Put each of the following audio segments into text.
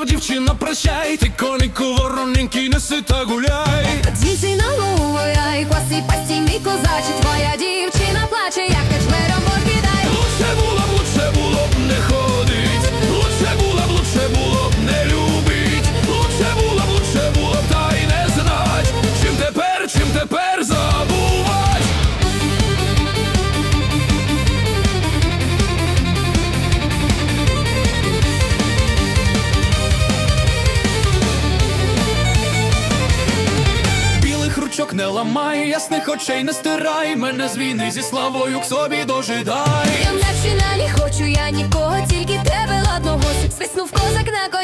дівчина, прощай, ти конику вороненький, неси та гуляй. Ручок не ламай, ясних очей не стирай, мене з війни зі славою к собі дожидай. Я не хочу, я нікого, тільки тебе ладного. Свиснув козак на коня,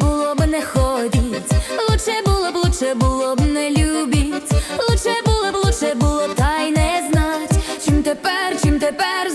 було б, не ходіть, лучше було б, лучше було б не любіть, лучше було б, лучше було б та й не знать, чим тепер, чим тепер